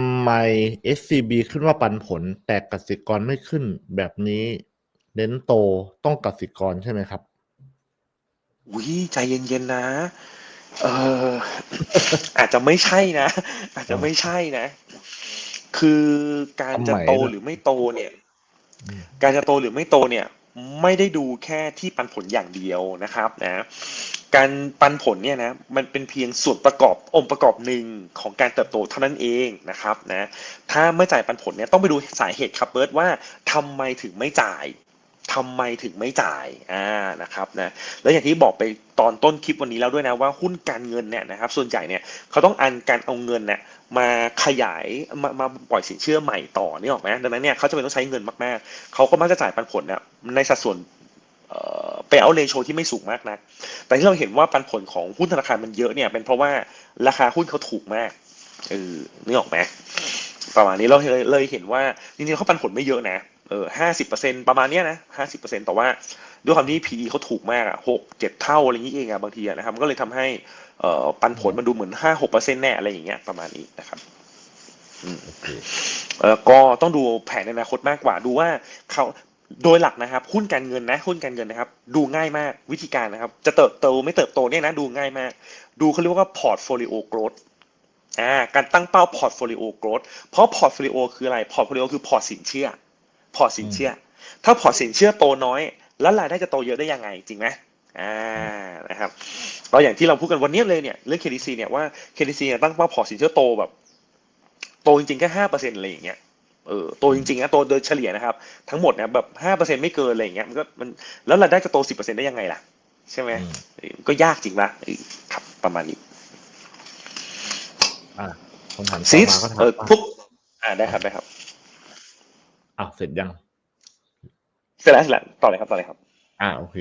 ำไม SCB ขึ้นว่าปันผล แต่กสิกรไม่ขึ้นแบบนี้ เน้นโตต้องกสิกรใช่ไหมครับวิใจเย็นๆนะ เอออาจจะไม่ใช่นะ อาจจะไม่ใช่นะ คือการจะโตหรือไม่โตเนี่ยอืมการจะโตหรือไม่โตเนี่ย ไม่ได้ดูแค่ที่ปันผลอย่างเดียวนะครับ นะ การปันผลเนี่ยนะมันเป็นเพียงส่วนประกอบองค์ประกอบหนึ่งของการเติบโตเท่านั้นเองนะครับนะถ้าไม่จ่ายปันผลเนี่ยต้องไปดูสาเหตุครับเบิร์ตว่าทำไมถึงไม่จ่ายทำไมถึงไม่จ่ายอ่านะครับนะแล้วอย่างที่บอกไปตอนต้นคลิปวันนี้แล้วด้วยนะว่าหุ้นการเงินเนี่ยนะครับส่วนใหญ่เนี่ยเขาต้องอันการเอาเงินเนี่ยมาขยายมามาปล่อยสินเชื่อใหม่ต่อนี่ออกไหมดังนั้นเนี่ยเขาจะเป็นต้องใช้เงินมากๆเขาก็มักจะจ่ายปันผลเนี่ยในสัดส่วน เปเอาเรโชที่ไม่สูงมากนะแต่ที่เราเห็นว่าปันผลของหุ้นธนาคารมันเยอะเนี่ยเป็นเพราะว่าราคาหุ้นเขาถูกมากเออนึกออกไหมประมาณนี้เราเลยเห็นว่าจริงๆเขาปันผลไม่เยอะนะเออห้าสิบเปอร์เซ็นประมาณเนี้ยนะห้าสิบเปอร์เซ็นแต่ว่าด้วยความที่ PE เขาถูกมากอะหกเจ็ดเท่าอะไรอย่างนี้เองอะบางทีอะนะครับก็เลยทำให้เอ่อปันผลมันดูเหมือนห้าหกเปอร์เซ็นแน่อะไรอย่างเงี้ยประมาณนี้นะครับอเคเออก็ต้องดูแผนในอนาคตมากกว่าดูว่าเขา โดยหลักนะครับหุ้นการเงินนะหุ้นการเงินนะครับ ดูง่ายมากวิธีการนะครับ จะเติบโตไม่เติบโตเนี่ยนะดูง่ายมาก ดูเขาเรียกว่า portfolio growth อ่าการตั้งเป้า portfolio growth เพราะ portfolio คืออะไร portfolio คือพอร์ตสินเชื่อ พอร์ตสินเชื่อ ถ้าพอร์ตสินเชื่อโตน้อย แล้วรายได้จะโตเยอะได้ยังไงจริงไหมอ่านะครับก็อย่างที่เราพูดกันวันนี้เลยเนี่ยเรื่อง KDC เนี่ยว่า KDC เนี่ยตั้งเป้าพอร์ตสินเชื่อโตแบบ โตจริงๆแค่ห้าเปอร์เซ็นต์อะไรอย่างเงี้ย เออโตจริงๆนะโตโดยเฉลี่ยนะครับ ทั้งหมดเนี่ยแบบห้าเปอร์เซ็นต์ไม่เกินอะไรอย่างเงี้ยมันก็มันแล้วรายได้จะโตสิบเปอร์เซ็นต์ได้ยังไงล่ะ ใช่ไหมอืมเออก็ยากจริงปะเออครับประมาณนี้อะคำถามต่ซิอสมาก็ถามเออว่าพวกอ่าได้ครับได้ครับอ้าวเสร็จยังเสร็จแล้วเสร็จแล้วต่อเลยครับต่อเลยครับ อ่าโอเค